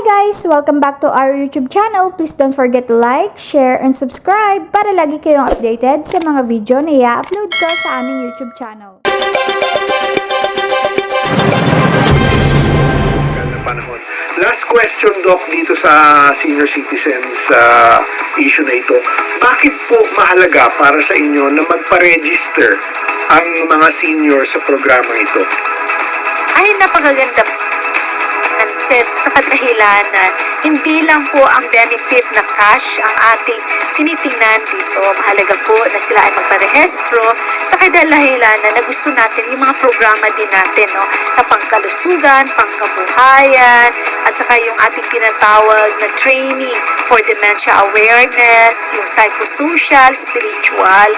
guys! Welcome back to our YouTube channel. Please don't forget to like, share, and subscribe para lagi kayong updated sa mga video na i-upload ko sa aming YouTube channel. Panahon. Last question, Doc, dito sa senior citizens uh, issue na ito. Bakit po mahalaga para sa inyo na magpa-register ang mga senior sa programa ito? ay napakaganda test sa kadahilanan. Hindi lang po ang benefit na cash ang ating tinitingnan dito. Mahalaga po na sila ay magparehistro sa kadahilanan na gusto natin yung mga programa din natin, no? Na pangkalusugan, pangkabuhayan, saka yung ating tinatawag na training for dementia awareness, yung psychosocial, spiritual.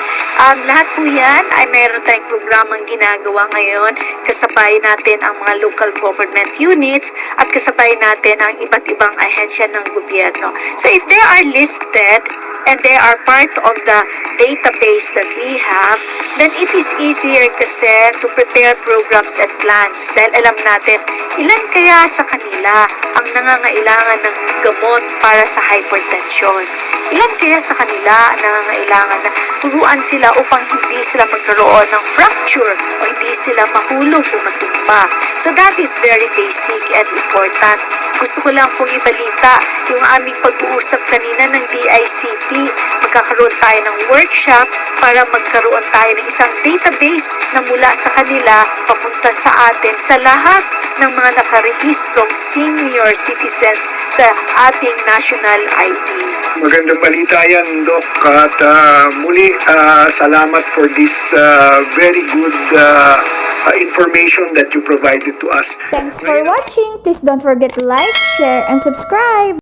Um, lahat po yan ay mayroon tayong programang ginagawa ngayon. Kasabay natin ang mga local government units at kasabay natin ang iba't ibang ahensya ng gobyerno. So if they are listed and they are part of the database that we have, then it is easier kasi to prepare programs and plans dahil alam natin ilan kaya sa kanila ang nangangailangan ng gamot para sa hypertension. Ilan kaya sa kanila ang nangangailangan na turuan sila upang hindi sila magkaroon ng fracture o hindi sila mahulog o matumba. So that is very basic and important. Gusto ko lang pong ibalita yung aming pag-uusap kanina ng DICT. Magkakaroon tayo ng workshop para magkaroon tayo ng isang database na mula sa kanila papunta sa atin sa lahat ng mga nakarehistrong senior citizens sa ating national ID. Magandang balita yan, Doc. At uh, muli, uh, salamat for this uh, very good uh, uh, information that you provided to us. Thanks for watching! Please don't forget to like, share, and subscribe!